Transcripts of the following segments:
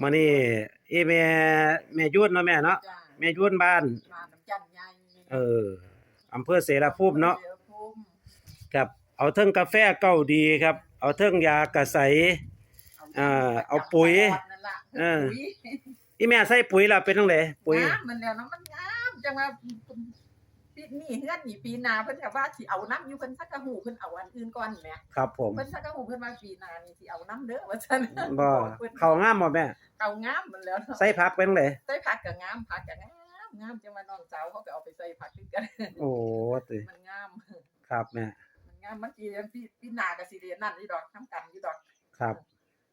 มื้อนี้อีแม่แม่ยุ่นเนาะแม่เนาะจ้าแม่ยุ่นบ้าน มาน้ำจันใหญ่เอออำเภอเสรภูมิเนาะสรภูมิครับเอาเทิงกาแฟเก้าดีครับ เอาเทิงยากระใส อ่าเอาปุ๋ยนั่นล่ะเออ ปุ๋ยอีแม่ใส่ปุ๋ยล่ะเป็นจังไดปุ๋ยงามมันแล้วนะมันงามจังว่า ปีนี้เฮือนนี่ปีหน้าเพิ่นก็ว่าสิเอาน้ำอยู่เพิ่นสักกะหูเพิ่นเอาอันอื่นก่อนแหมครับผมเพิ่นสักกะหูเพิ่นว่าปีหน้านี่สิเอาน้ำเด้อว่าซั่นบ่เพิ่นเข้างามบ่แม่เอางามมันแล้วเนาะใส่ผักเป็นจังไดใส่ผักก็งามผักก็งามงามจังว่าน้องสาวเขาก็เอาไปใส่ผักคือกันโอ้ติมันงามครับแม่มันงามเมื่อกี้ยังพี่พี่นากับสิเรียนนั่นอยู่ดอกน้ำกันอยู่ดอกครับ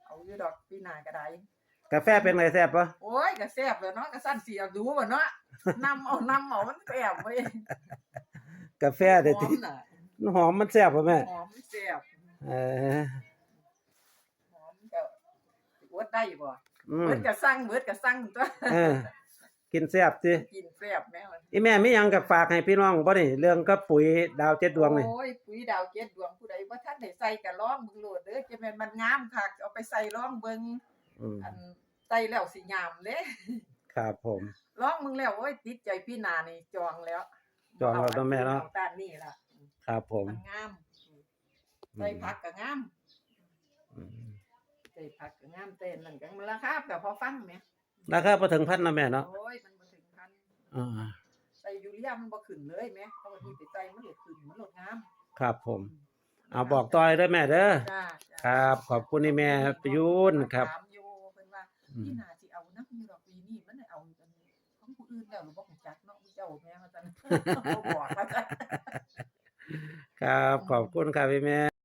เอาอยู่ดอกพี่นาก็ได้กาแฟเป็นไงแซ่บปะโอ้ยก็แซ่บเลยเนาะก็สั้นเสียดูบ่เนาะ นำเอานำเอามันแซ่บเว้ยกาแฟเด็ดหอมน่ะหอมมันแซ่บปะแม่หอมแซ่บเออหอมก็อวดได้บ่อืมเบิดก็สั่งเบิดก็สั่งตัวเออกินแซ่บสิกินแซ่บแม่มันอีแม่มีหยังกับฝากให้พี่น้องบ่นี่เรื่องกับปุ๋ยดาวเจ็ดดวงนี่โอ้ยปุ๋ยดาวเจ็ดดวงผู้ใดบ่ทันได้ใส่ก็ลองเบิ่งโลดเด้อจะแม่นมันงามคักเอาไปใส่ลองเบิ่งอืมอันใส่แล้วสิงามเด้ ครับผม ลองมึงแล้วโอ้ยติดใจพี่นานี่จองแล้วจองแล้วเนาะแม่เนาะอตานนี่ล่ะครับผมมันงามใส่ผักก็งามอืมใส่ผักก็งามเต้นนั่นก็มันราคาแต่พอฟังแหมราคาบ่ถึงพันนะแม่เนาะโอ้ยมันบ่ถึงพันอ่าใส่ยูเรียมันบ่ขึ้นเลยแหมเพราะว่าที่ไปใส่มันเลยขึ้นมันลดงามครับผมเอาบอกต่อยเด้อแม่เด้อจ้าครับ ขอบคุณนี่แม่ประยุนครับถามอยู่เพิ่นว่าอืมพี่นาสิเอานำอยู่ดอกปีนี้มันได้เอาอันข องผู้อื่นแล้วหรือบ่รู้จักเนาะเจ้าแม่ว่าซั่น บ่บอกว่าซั่น ครับ ขอบคุณครับพี่แม่